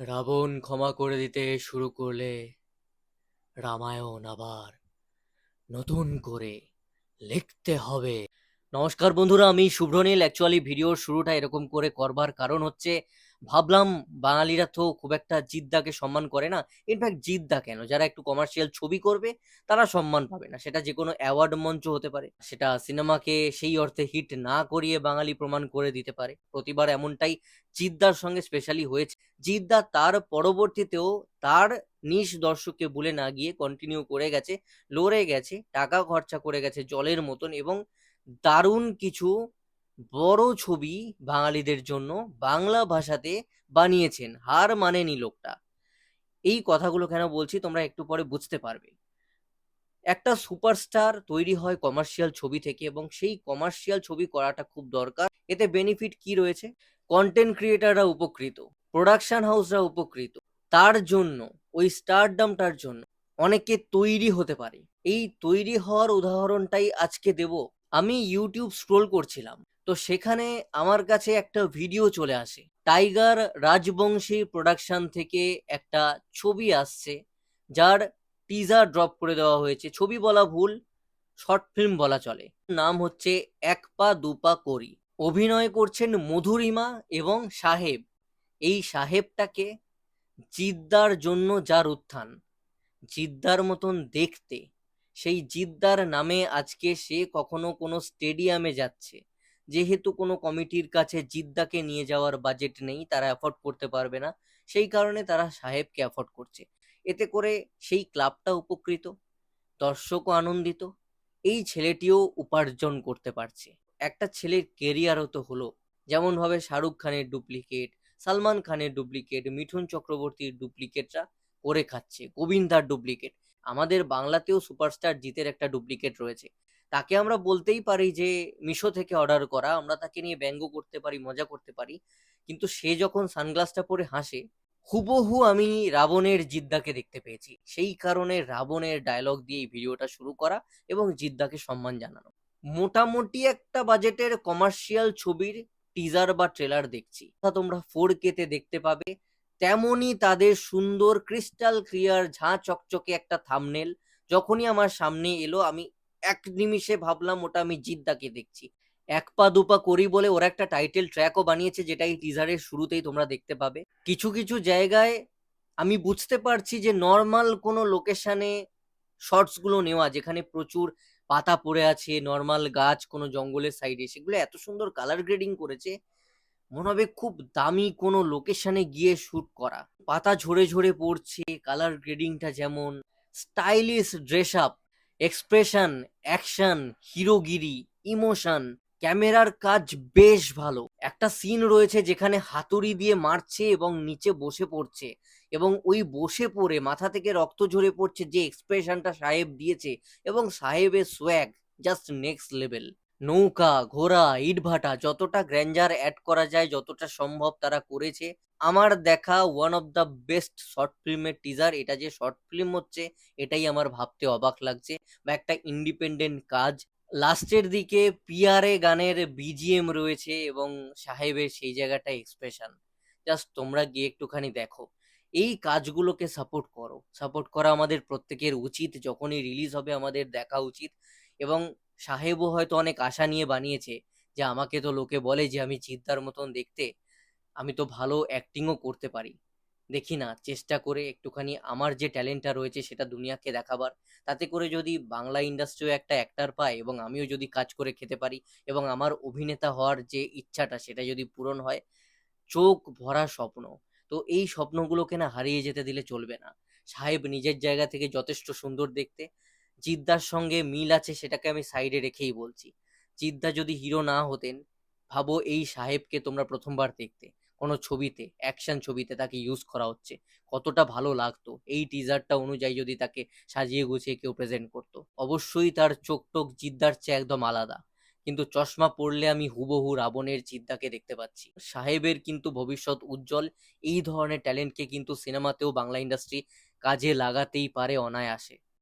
রাবণ ক্ষমা করে দিতে শুরু করলে রামায়ণ আবার নতুন করে লিখতে হবে। নমস্কার বন্ধুরা, আমি শুভ্রনীল। অ্যাকচুয়ালি ভিডিওর শুরুটা এরকম করে করবার কারণ হচ্ছে, ভাবলাম বাঙালিরা তো খুব একটা জিদ্দাকে সম্মান করে না। ইনফ্যাক্ট জিদ্দা কেন? যারা একটু কমার্শিয়াল ছবি করবে, তারা সম্মান পাবে না। সেটা যে কোনো অ্যাওয়ার্ড মঞ্চ হতে পারে। সেটা সিনেমাকে সেই অর্থে হিট না করিয়ে বাঙালি প্রমাণ করে দিতে পারে। প্রতিবার এমনটাই জিদ্দার সঙ্গে স্পেশালি হয়েছে। জিদ্দা তার পরবর্তীতেও তার নিজ দর্শককে ভুলে না গিয়ে কন্টিনিউ করে গেছে, লড়ে গেছে, টাকা খরচা করে গেছে জলের মতন এবং দারুণ কিছু বড় ছবি বাঙালিদের জন্য বাংলা ভাষাতে বানিয়েছেন, হার মানেনি লোকটা। এই কথাগুলো কেন বলছি তোমরা একটু পরে বুঝতে পারবে। একটা সুপারস্টার তৈরি হয় কমার্শিয়াল ছবি থেকে এবং সেই কমার্শিয়াল ছবি করাটা খুব দরকার। এতে বেনিফিট কি রয়েছে? কন্টেন্ট ক্রিয়েটাররা উপকৃত। প্রোডাকশন হাউসরা উপকৃত। তার জন্য, ওই স্টারডামটার জন্য অনেকে তৈরি হতে পারে। এই তৈরি হওয়ার উদাহরণটাই আজকে দেব। আমি ইউটিউব স্ক্রোল করছিলাম। তো সেখানে আমার কাছে একটা ভিডিও চলে আসে। টাইগার রাজবংশী প্রোডাকশন থেকে একটা ছবি আসছে, যার টিজার ড্রপ করে দেওয়া হয়েছে। ছবি বলা ভুল শর্ট ফিল্ম বলা চলে। নাম হচ্ছে এক পা দুপা করি। অভিনয় করছেন মধুরিমা এবং সাহেব। এই সাহেবটাকে জিদ্দার জন্য যার উত্থান, জিদ্দার মতন দেখতে, সেই জিদ্দার নামে আজকে সে কখনো কোনো স্টেডিয়ামে যাচ্ছে। যেহেতু কোনো কমিটির কাছে জিদ্দাকে নিয়ে যাওয়ার বাজেট নেই, তারা অ্যাফোর্ড করতে পারবে না, সেই কারণে তারা সাহেবকে অ্যাফোর্ড করছে। এতে করে সেই ক্লাবটা উপকৃত, দর্শকও আনন্দিত, এই ছেলেটিও উপার্জন করতে পারছে। একটা ছেলের কেরিয়ারও তো হলো, যেমনভাবে শাহরুখ খানের ডুপ্লিকেট সালমান খানের ডুপ্লিকেট মিঠুন চক্রবর্তীর ডুপ্লিকেটরা করে খাচ্ছে, গোবিন্দার ডুপ্লিকেট আমাদের বাংলাতেও সুপারস্টার জিতের একটা ডুপ্লিকেট রয়েছে। তাকে আমরা বলতেই পারি যে, মিশো থেকে অর্ডার করা, আমরা তাকে নিয়ে ব্যঙ্গ করতে পারি, মজা করতে পারি, কিন্তু সে যখন সানগ্লাসটা পরে হাসে, হুবহু আমি রাবণের জিদ্দাকে দেখতে পেয়েছি। সেই কারণে রাবণের ডায়লগ দিয়ে এই ভিডিওটা শুরু করা এবং জিদ্দাকে সম্মান জানানো। মোটামুটি একটা বাজেটের কমার্শিয়াল ছবির টিজার বা ট্রেলার দেখছি। তা তোমরা ফোর কেতে দেখতে পাবে। তেমনই তাদের সুন্দর ক্রিস্টাল ক্লিয়ার ঝাঁ চকচকে একটা থামনেল যখনই আমার সামনে এলো, আমি এক নিমিষে ভাবলাম ওটা আমি জিদ্দাকে দেখছি। এক পা দুপা করি বলে ওরা একটা টাইটেল ট্র্যাকও বানিয়েছে, যেটা এই টিজারের শুরুতেই তোমরা দেখতে পাবে। কিছু কিছু জায়গায় আমি বুঝতে পারছি যে নর্মাল কোনো লোকেশনে শর্টসগুলো নেওয়া, যেখানে প্রচুর পাতা পড়ে আছে নর্মাল গাছ কোনো জঙ্গলের সাইডে সেগুলো এত সুন্দর কালার গ্রেডিং করেছে, মনে হবে খুব দামি কোনো লোকেশনে গিয়ে শুট করা। পাতা ঝরে ঝরে পড়ছে কালার গ্রেডিংটা যেমন stylish dress up expression action হিরোগিরি emotion ক্যামেরার কাজ বেশ ভালো। একটা সিন রয়েছে যেখানে হাতুড়ি দিয়ে মারছে এবং নিচে বসে পড়ছে। এবং ওই বসে পড়ে, মাথা থেকে রক্ত ঝরে পড়ছে যে এক্সপ্রেশনটা সাহেব দিয়েছে এবং সাহেবের সোয়াগ জাস্ট নেক্সট লেভেল নৌকা, ঘোড়া, ইটভাটা যতটা গ্র্যান্ডার অ্যাড করা যায়, যতটা সম্ভব তারা করেছে। আমার দেখা one of the best short ফিল্মের টিজার এটা যে শর্ট ফিল্ম হচ্ছে, এটাই আমার ভাবতে অবাক লাগছে। বা একটা ইন্ডিপেন্ডেন্ট কাজ। লাস্টের দিকে পিয়ারে গানের বিজিএম রয়েছে এবং সাহেবের সেই জায়গাটা এক্সপ্রেশন জাস্ট তোমরা গিয়ে একটুখানি দেখো। এই কাজগুলোকে সাপোর্ট করো। সাপোর্ট করা আমাদের প্রত্যেকের উচিত, যখনই রিলিজ হবে আমাদের দেখা উচিত। এবং সাহেবও হয়তো অনেক আশা নিয়ে বানিয়েছে যে আমাকে তো লোকে বলে যে আমি জিদ্দার মতন দেখতে, আমি তো ভালো অ্যাক্টিংও করতে পারি। দেখি না, চেষ্টা করে একটুখানি আমার যে ট্যালেন্টটা রয়েছে সেটা দুনিয়াকে দেখাবার। তাতে করে যদি বাংলা ইন্ডাস্ট্রিও একটা অ্যাক্টার পায় এবং আমিও যদি কাজ করে খেতে পারি এবং আমার অভিনেতা হওয়ার যে ইচ্ছাটা সেটা যদি পূরণ হয়, চোখ ভরা স্বপ্ন। তো এই স্বপ্নগুলোকে না হারিয়ে যেতে দিলে চলবে না। সাহেব নিজের জায়গা থেকে যথেষ্ট সুন্দর দেখতে, জিদ্দার সঙ্গে মিল আছে সেটাকে আমি সাইডে রেখেই বলছি। জিদ্দা যদি হিরো না হতেন, ভাবো এই সাহেবকে তোমরা প্রথমবার দেখতে। কোনো ছবিতে অ্যাকশন ছবিতে তাকে ইউজ করা হচ্ছে। কতটা ভালো লাগতো। এই টিজারটা অনুযায়ী যদি তাকে সাজিয়ে গুছিয়ে কেউ প্রেজেন্ট করতো। অবশ্যই তার চোখ টোক জিদ্দার চেয়ে একদম আলাদা। কিন্তু চশমা পরলে আমি হুবহু রাবণের চিদ্দাকে দেখতে পাচ্ছি। সাহেবের কিন্তু ভবিষ্যৎ উজ্জ্বল, এই ধরনের ট্যালেন্টকে কিন্তু সিনেমাতেও বাংলা ইন্ডাস্ট্রি কাজে লাগাতেই পারে অনায়াসে।